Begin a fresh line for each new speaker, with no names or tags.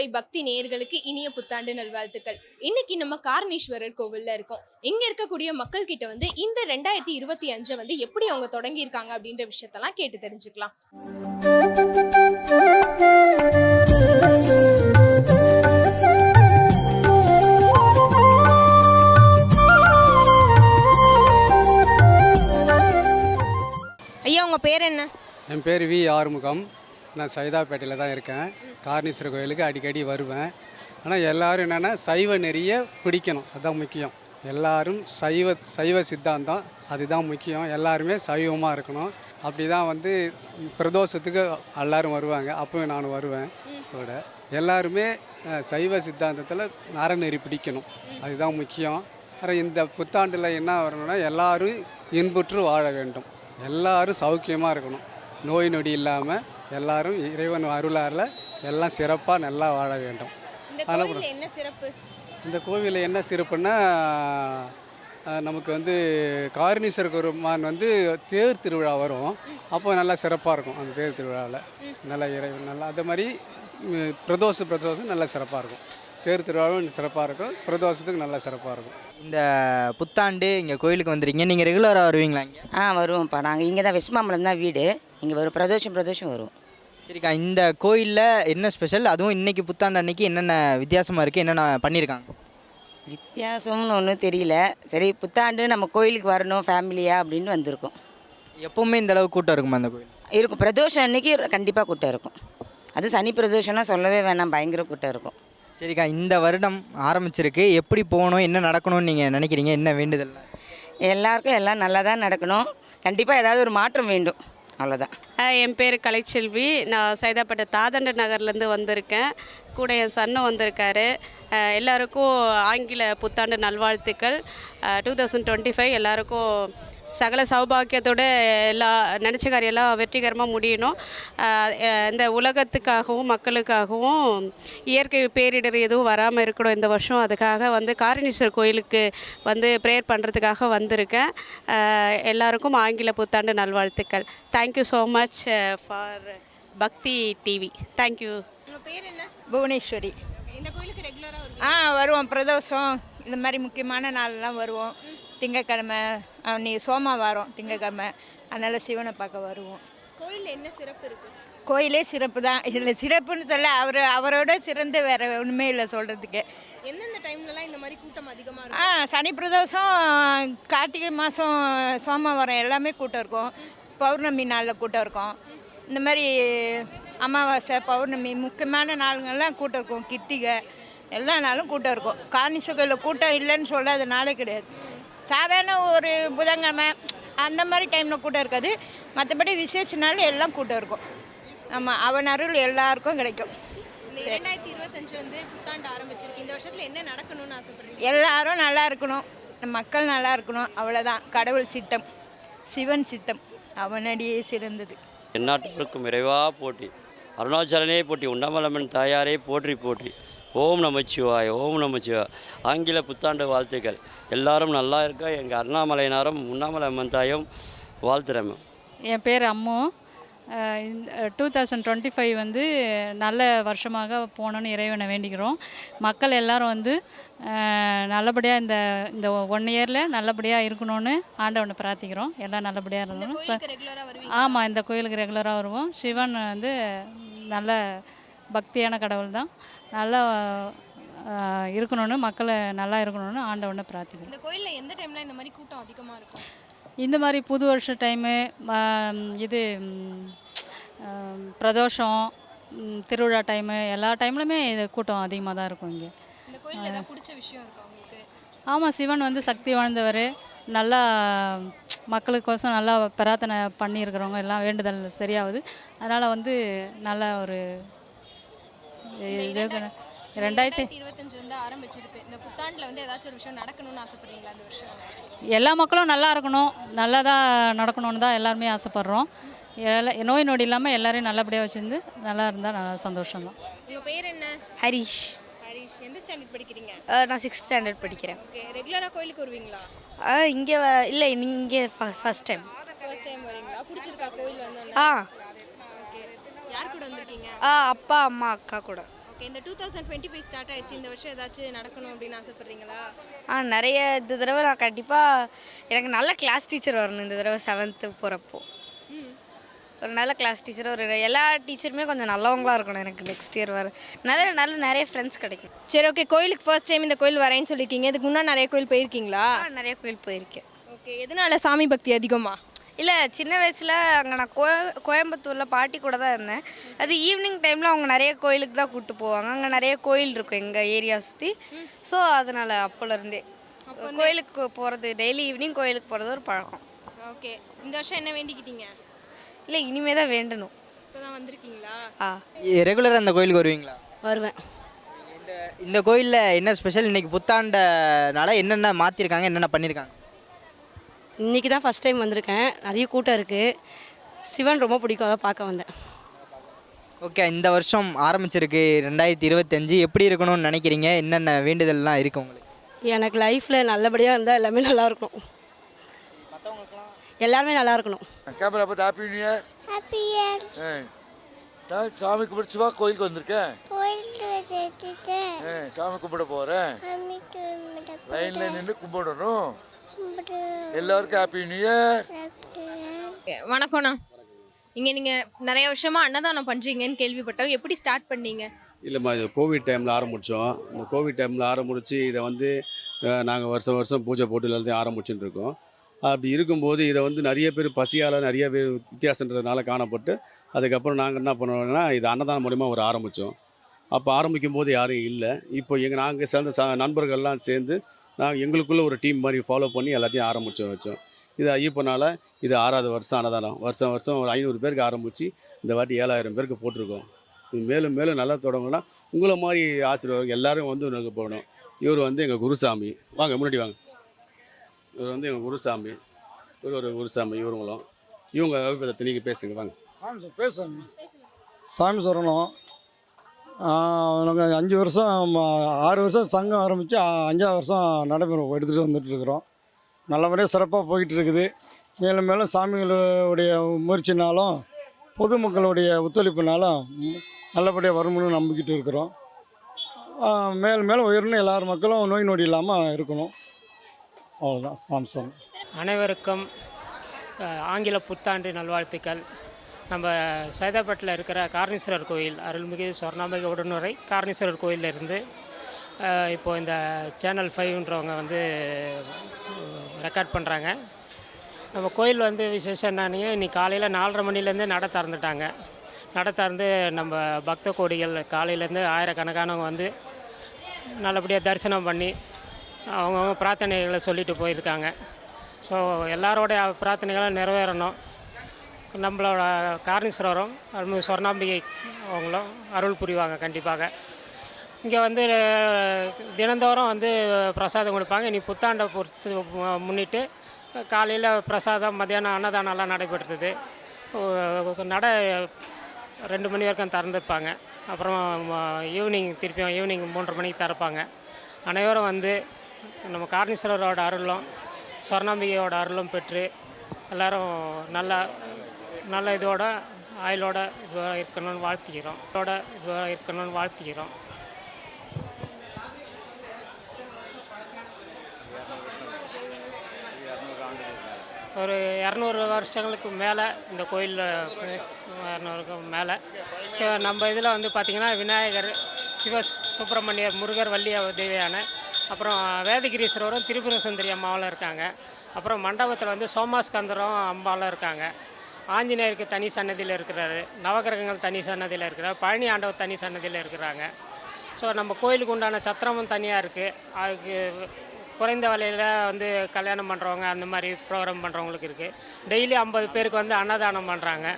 Five பக்தி நேயர்களுக்கு இனிய புத்தாண்டு நல்வாழ்த்துக்கள். இன்னைக்கு நம்ம காரணீஸ்வரர் கோவில்ல இருக்கோம். இங்க இருக்கக்கூடிய மக்கள் கிட்ட வந்து இந்த ரெண்டாயிரத்தி இருபத்தி அஞ்சை வந்து எப்படி அவங்க தொடங்கியிருக்காங்க அப்படின்ற விஷயத்தெல்லாம் கேட்டு தெரிஞ்சுக்கலாம். ஐயா உங்க பேர் என்ன?
என் பேர் வி ஆறுமுகம். நான் சைதாப்பேட்டையில் தான் இருக்கேன். காரணீஸ்வரர் கோயிலுக்கு அடிக்கடி வருவேன். ஆனால் எல்லோரும் என்னென்னா சைவ நெறிய பிடிக்கணும். அதுதான் முக்கியம். எல்லாரும் சைவ சைவ சித்தாந்தம். அதுதான் முக்கியம். எல்லாருமே சைவமாக இருக்கணும். அப்படி தான் வந்து பிரதோஷத்துக்கு எல்லோரும் வருவாங்க. அப்போ நான் வருவேன் கூட. எல்லாருமே சைவ சித்தாந்தத்தில் நரநெறி பிடிக்கணும். அதுதான் முக்கியம். அப்புறம் இந்த புத்தாண்டில் என்ன வரணும்னா எல்லாரும் இன்புற்று வாழ வேண்டும். எல்லாரும் சௌக்கியமாக இருக்கணும். நோய் நொடி இல்லாமல் எல்லாரும் இறைவன் அருளாரில் எல்லாம் சிறப்பாக நல்லா வாழ வேண்டும்.
கோவில்ல என்ன சிறப்பு?
இந்த கோவிலில் என்ன சிறப்புன்னா நமக்கு வந்து காரணீஸ்வரர் பெருமான் வந்து தேர் திருவிழா வரும். அப்போ நல்லா சிறப்பாக இருக்கும் அந்த தேர் திருவிழாவில் நல்லா இறைவன் நல்லா அதே மாதிரி பிரதோஷ பிரதோஷம் நல்லா சிறப்பாக இருக்கும். தேர் திருவிழாவும் சிறப்பாக இருக்கும். பிரதோஷத்துக்கு நல்லா சிறப்பாக இருக்கும்.
இந்த புத்தாண்டு இங்கே கோயிலுக்கு வந்துருக்கீங்க. நீங்கள் ரெகுலராக வருவீங்களா இங்கே?
ஆ வருவோம்ப்பா. நாங்கள் இங்கே தான் வெஸ்மாம்பலம் தான் வீடு. இங்கே வரும் பிரதோஷம் பிரதோஷம் வரும்.
சரிக்கா இந்த கோயிலில் என்ன ஸ்பெஷல் அதுவும் இன்னைக்கு புத்தாண்டு அன்னைக்கு என்னென்ன வித்தியாசமாக இருக்குது என்னென்ன பண்ணியிருக்காங்க
வித்தியாசம்னு ஒன்றும் தெரியல. சரி புத்தாண்டு நம்ம கோயிலுக்கு வரணும் ஃபேமிலியாக அப்படின்னு வந்திருக்கோம்.
எப்போவுமே இந்த கூட்டம் இருக்குமா அந்த கோயில்?
இருக்கும். பிரதோஷம் அன்னைக்கு கண்டிப்பாக கூட்டம் இருக்கும். அது சனி பிரதோஷம்னா சொல்லவே வேணாம் பயங்கர கூட்டம் இருக்கும்.
சரிக்கா இந்த வருடம் ஆரம்பிச்சிருக்கு. எப்படி போகணும் என்ன நடக்கணும்னு நீங்கள் நினைக்கிறீங்க? என்ன வேண்டுதல்?
எல்லாருக்கும் எல்லாம் நல்லா தான் நடக்கணும். கண்டிப்பாக ஏதாவது ஒரு மாற்றம் வேண்டும். அவ்வளோதான்
என் பேர் கலைச்செல்வி. நான் சைதாப்பேட்டை தாதண்ட நகர்லேருந்து வந்திருக்கேன். கூட என் சன்னும் வந்திருக்காரு. எல்லாருக்கும் ஆங்கில புத்தாண்டு நல்வாழ்த்துக்கள். டூ தௌசண்ட் டுவெண்ட்டி ஃபைவ் எல்லாருக்கும் சகல சௌபாக்கியத்தோட எல்லா நினச்ச காரியெல்லாம் வெற்றிகரமாக முடியணும். இந்த உலகத்துக்காகவும் மக்களுக்காகவும் இயற்கை பேரிடர் எதுவும் வராமல் இருக்கணும் இந்த வருஷம். அதுக்காக வந்து காரணீஸ்வரர் கோயிலுக்கு வந்து ப்ரேயர் பண்ணுறதுக்காக வந்திருக்கேன். எல்லாருக்கும் ஆங்கில புத்தாண்டு நல்வாழ்த்துக்கள். Thank you so much for Bhakti TV thank you
உங்க பேர் என்ன?
புவனேஸ்வரி.
இந்த கோயிலுக்கு ரெகுலரா வருவீங்க?
ஆ வருவோம். பிரதோஷம் இந்த மாதிரி முக்கியமான நாள்லாம் வருவோம். திங்கக்கிழமை நீ சோமவாரம் திங்கக்கிழமை. அதனால் சிவனை பார்க்க வருவோம்.
கோயில்ல என்ன சிறப்பு இருக்கு?
கோயிலே சிறப்பு தான். இதில் சிறப்புன்னு சொல்ல அவர் அவரோட சிறந்து வேற ஒன்றுமே இல்லை சொல்கிறதுக்கு
எந்தெந்த டைம்லலாம் இந்த மாதிரி கூட்டம் அதிகமா
ஆ சனி பிரதோஷம் கார்த்திகை மாதம் சோமவாரம் எல்லாமே கூட்டம் இருக்கும். பௌர்ணமி நாளில் கூட்டம் இருக்கும். இந்த மாதிரி அமாவாசை பௌர்ணமி முக்கியமான நாளுங்கள்லாம் கூட்டம் இருக்கும். கிட்டிகை எல்லா நாளும் கூட்டம் இருக்கும். கார்னிசுகளில் கூட்டம் இல்லைன்னு சொல்லாத நாளே கிடையாது. சாதாரண ஒரு புதன்கிழமை அந்த மாதிரி டைமில் கூட்டம் இருக்காது. மற்றபடி விசேஷ நாள் எல்லாம் கூட்டம் இருக்கும். ஆமாம் அவன் அருள் எல்லாருக்கும் கிடைக்கும்.
இந்த இரண்டாயிரத்தி இருபத்தஞ்சு வந்து புத்தாண்டு ஆரம்பிச்சிருக்கு. இந்த வருஷத்துல என்ன நடக்கணும்னு ஆசைப்படுறீங்க?
எல்லாரும் நல்லா இருக்கணும். நம்ம மக்கள் நல்லா இருக்கணும். அவ்வளோதான் கடவுள் சித்தம். சிவன் சித்தம். அவனடியே சிறந்தது.
எந்நாட்டுக்கும் இறைவா போற்றி. அருணாச்சலனே போற்றி. உண்ணாமலம்மன் தாயாரே போற்றி போற்றி. ஓம் நமச்சிவாய் ஓம் நமச்சிவாய். ஆங்கில புத்தாண்டு வாழ்த்துக்கள். எல்லாரும் நல்லா இருக்க எங்கள் அருணாமலையினாரும் உண்ணாமலை அம்மன் தாயும் வாழ்த்துறேன்
என் பேர் Ammu. Two thousand twenty five வந்து நல்ல வருஷமாக போகணுன்னு இறைவனை வேண்டிக்கிறோம். மக்கள் எல்லாரும் வந்து நல்லபடியாக இந்த இந்த ஒன் இயரில் நல்லபடியாக இருக்கணும்னு ஆண்டவனை பிரார்த்திக்கிறோம். எல்லாம் நல்லபடியாக
வருவீங்க
ஆமாம் இந்த கோயிலுக்கு ரெகுலராக வருவோம். சிவன் வந்து நல்ல பக்தியான கடவுள் தான். நல்லா இருக்கணும்னு மக்கள் நல்லா இருக்கணும்னு ஆண்டவனை பிரார்த்திக்கிறோம்.
இந்த கோயில்ல எந்த டைம்ல இந்த மாதிரி கூட்டம் அதிகமா இருக்கும்?
இந்த மாதிரி புது வருஷ டைமு இது பிரதோஷம் திருவிழா டைமு எல்லா டைம்லையுமே இது கூட்டம் அதிகமாக தான் இருக்கும் இங்கே.
பிடிச்ச விஷயம் இருக்கா உங்களுக்கு?
ஆமாம் சிவன் வந்து சக்தி வாழ்ந்தவர் நல்லா மக்களுக்கோசம் நல்லா பிரார்த்தனை பண்ணியிருக்கிறவங்க எல்லாம் வேண்டுதல் சரியாகுது. அதனால் வந்து நல்ல ஒரு ரெண்டாயிரத்தி
இருபத்தஞ்சு வந்து ஆரம்பிச்சிருக்கு. இந்த புத்தாண்டுல வந்து ஏதாச்சும் ஒரு விஷயம் நடக்கணும்னு ஆசைப்படுறீங்களா இந்த வருஷம்?
எல்லா மக்களும் நல்லா இருக்கணும். நல்லதாக நடக்கணும்னு தான் எல்லாருமே ஆசைப்பட்றோம். எல்லா நோய் நொடி இல்லாமல் எல்லாரையும் நல்லபடியாக வச்சுருந்து நல்லா இருந்தால் நல்லா சந்தோஷம்தான்.
உங்க பேர் என்ன?
ஹரிஷ்.
ஹரிஷ். எந்த ஸ்டாண்டர்ட் படிக்கிறீங்க?
நான் சிக்ஸ்த் ஸ்டாண்டர்ட் படிக்கிறேன்.
ஓகே. ரெகுலரா கோயிலுக்கு வருவீங்களா?
இங்கே வர இல்லை இங்கே ஃபஸ்ட் டைம்
ஃபர்ஸ்ட் டைம் வரீங்களா பிடிச்சிருக்கா கோயில் வந்தோன்னே?
ஆ.
யார் கூட வந்திருக்கீங்க?
ஆ அப்பா அம்மா அக்கா கூட.
ஓகே இந்த two thousand twenty five start ஆயிடுச்சு. இந்த வருஷம் ஏதாச்சும் நடக்கணும் அப்படின்னு ஆசைப்படுறீங்களா?
ஆ நிறைய இந்த தடவை நான் கண்டிப்பாக எனக்கு நல்ல கிளாஸ் டீச்சர் வரணும் இந்த தடவை செவன்த்து போகிறப்போ ஒரு நல்ல கிளாஸ் டீச்சர் ஒரு எல்லா டீச்சருமே கொஞ்சம் நல்லவங்களா இருக்கணும் எனக்கு நெக்ஸ்ட் இயர் வர. நல்ல நல்ல நிறைய ஃப்ரெண்ட்ஸ் கிடைக்கும்.
சரி ஓகே கோயிலுக்கு ஃபர்ஸ்ட் டைம் இந்த கோயில் வரேன்னு சொல்லியிருக்கீங்க. இதுக்கு முன்னாடி நிறைய கோயில் போயிருக்கீங்களா?
நிறைய கோயில் போயிருக்கேன்.
ஓகே எதனால சாமி பக்தி அதிகமா?
இல்லை சின்ன வயசில் அங்கே நான் கோ கோயம்புத்தூரில் பாட்டி கூட தான் இருந்தேன். அது ஈவினிங் டைமில் அவங்க நிறைய கோயிலுக்கு தான் கூப்பிட்டு போவாங்க. அங்கே நிறைய கோயில் இருக்கும் எங்கள் ஏரியா சுற்றி ஸோ அதனால் அப்போலேருந்தே கோயிலுக்கு போகிறது டெய்லி ஈவினிங் கோயிலுக்கு போகிறது ஒரு பழக்கம்.
ஓகே. இந்த வருஷம் என்ன வேண்டிக்கிட்டீங்க?
இல்லை இனிமே தான் வேண்டணும்.
இப்போ தான் வந்திருக்கீங்களா?
ஆ.
ரெகுலராக அந்த கோயிலுக்கு வருவீங்களா?
வருவேன்.
இந்த இந்த கோயிலில் என்ன ஸ்பெஷல் இன்னைக்கு புத்தாண்டனால என்னென்ன மாற்றிருக்காங்க என்னென்ன பண்ணியிருக்காங்க
இன்றைக்கி தான் ஃபஸ்ட் டைம் வந்திருக்கேன். நிறைய கூட்டம் இருக்குது சிவன் ரொம்ப பிடிக்கும். அதை பார்க்க வந்தேன்.
ஓகே இந்த வருஷம் ஆரம்பிச்சிருக்கு. ரெண்டாயிரத்தி இருபத்தஞ்சு எப்படி இருக்கணும்னு நினைக்கிறீங்க? என்னென்ன வேண்டுதல்லாம் இருக்குது உங்களுக்கு?
எனக்கு லைஃப்பில் நல்லபடியாக இருந்தால் எல்லாமே நல்லா இருக்கணும். எல்லாருமே நல்லா இருக்கணும்.
கேமரா பார்த்து happy new year
happy year
நான் சாமி கும்பிடுச்சு வா கோயிலுக்கு வந்திருக்கேன்.
கோயிலுக்கு
சாமி கும்பிட போகிறேன் லைனில் நின்று கும்பிடணும்.
கும்பிடு
எல்லாருக்கும் ஹாப்பி நியூ இயர்
வணக்கம்ண்ணா. இங்கே நீங்கள் நிறைய வருஷமா அன்னதானம் பண்ணுறீங்கன்னு கேள்விப்பட்டோம். எப்படி ஸ்டார்ட் பண்ணீங்க?
இல்லைம்மா இது கோவிட் டைமில் ஆரம்பித்தோம் இந்த கோவிட் டைமில் ஆரம்பித்து இதை வந்து நாங்கள் வருஷம் வருஷம் பூஜை போட்டு எல்லாத்தையும் ஆரம்பிச்சுட்டு இருக்கோம். அப்படி இருக்கும்போது இதை வந்து நிறைய பேர் பசியால் நிறைய பேர் வித்தியாசன்றதுனால காணப்பட்டு அதுக்கப்புறம் நாங்கள் என்ன பண்ணுவோம்னா இது அன்னதானம் மூலிமா ஒரு ஆரம்பித்தோம் அப்போ ஆரம்பிக்கும் போது யாரும் இல்லை. இப்போ எங்கள் நாங்கள் சேர்ந்த ச நண்பர்கள்லாம் சேர்ந்து நாங்கள் எங்களுக்குள்ளே ஒரு டீம் மாதிரி ஃபாலோ பண்ணி எல்லாத்தையும் ஆரம்பித்து வச்சோம். இது ஐயப்பனால் இது ஆறாவது வருஷம் அன்னதானம் வருஷம் வருஷம் ஒரு ஐநூறு பேருக்கு ஆரம்பித்து இந்த வாட்டி ஏழாயிரம் பேருக்கு போட்டிருக்கோம். இது மேலும் மேலும் நல்லா தொடங்கினா உங்களை மாதிரி ஆசீர்வாதம் எல்லோரும் வந்து எனக்கு போகணும். இவர் வந்து எங்கள் குருசாமி. வாங்க முன்னாடி வாங்க. இவர் வந்து எங்கள் குருசாமி. இவர் ஒரு குருசாமி இவருங்களும். இவங்க நீங்கள் பேசுங்க வாங்க.
பேசுங்க. சாமி சொல்லணும் நாங்கள் அஞ்சு வருஷம் ஆறு வருஷம் சங்கம் ஆரம்பித்து அஞ்சாவது வருஷம் நடைமுறை எடுத்துகிட்டு வந்துட்டுருக்குறோம் நல்லபடியாக சிறப்பாக போயிட்டு இருக்குது. மேலும் மேலும் சாமிகளுடைய முயற்சினாலும் பொதுமக்களுடைய ஒத்துழைப்புனாலும் நல்லபடியாக வரும்னு நம்பிக்கிட்டு இருக்கிறோம். மேலும் மேலும் உயரணும் எல்லார் மக்களும் நோய் நொடி இல்லாமல் இருக்கணும். அவ்வளோதான் சாம்சங்
அனைவருக்கும் ஆங்கில புத்தாண்டு நல்வாழ்த்துக்கள். நம்ம சைதாப்பேட்டில் இருக்கிற காரணீஸ்வரர் கோயில் அருள்மிகு சொர்ணாம்பிகை உடனுரை காரணீஸ்வரர் கோயிலில் இருந்து இப்போது இந்த சேனல் ஃபைவ்ன்றவங்க வந்து ரெக்கார்ட் பண்ணுறாங்க நம்ம கோயில் வந்து விசேஷம் என்னன்னு இன்றைக்கி காலையில் நாலரை மணிலேருந்து நட திறந்துட்டாங்க. நட திறந்து நம்ம பக்த கோடிகள் காலையிலேருந்து ஆயிரக்கணக்கானவங்க வந்து நல்லபடியாக தரிசனம் பண்ணி அவங்கவுங்க பிரார்த்தனைகளை சொல்லிட்டு போயிருக்காங்க. ஸோ எல்லாரோடைய பிரார்த்தனைகளும் நிறைவேறணும். நம்மளோட காரணீஸ்வரரும் அருள்மிகு சொர்ணாம்பிகை அவங்களும் அருள் புரிவாங்க கண்டிப்பாக. இங்கே வந்து தினந்தோறும் வந்து பிரசாதம் கொடுப்பாங்க. இனி புத்தாண்டை பொறுத்து முன்னிட்டு காலையில் பிரசாதம் மத்தியானம் அன்னதானம்லாம் நடைபெற்றது நடை நட ரெண்டு மணி வரைக்கும் திறந்துருப்பாங்க. அப்புறம் ஈவினிங் திருப்பியும் ஈவினிங் மூன்றரை மணிக்கு திறப்பாங்க. அனைவரும் வந்து நம்ம காரணீஸ்வரரோட அருளும் சொர்ணாம்பிகையோட அருளும் பெற்று எல்லோரும் நல்லா நல்ல இதோட ஆயிலோட இதுவாக இருக்கணும்னு வாழ்த்திக்கிறோம் இதோட இதுவாக இருக்கணும்னு வாழ்த்திக்கிறோம் ஒரு இரநூறு வருஷங்களுக்கு மேலே இந்த கோயிலில் இரநூறுக்கு மேலே. நம்ம இதில் வந்து பார்த்திங்கன்னா விநாயகர் சிவ சுப்பிரமணியர் முருகர் வள்ளி தேவியான அப்புறம் வேதகிரீஸ்வரரும் திரிபுர சுந்தரி அம்மாவும் இருக்காங்க. அப்புறம் மண்டபத்தில் வந்து சோமாஸ்கந்தரும் அம்பாலும் இருக்காங்க. ஆஞ்சநேயருக்கு தனி சன்னதியில் இருக்கிறாரு. நவகிரகங்கள் தனி சன்னதியில் இருக்கிறார். பழனி ஆண்டவர் தனி சன்னதியில் இருக்கிறாங்க. ஸோ நம்ம கோயிலுக்கு உண்டான சத்திரமும் தனியாக இருக்குது அதுக்கு குறைந்த விலையில் வந்து கல்யாணம் பண்ணுறவங்க அந்த மாதிரி ப்ரோக்ராம் பண்ணுறவங்களுக்கு இருக்குது டெய்லி ஐம்பது பேருக்கு வந்து அன்னதானம் பண்ணுறாங்க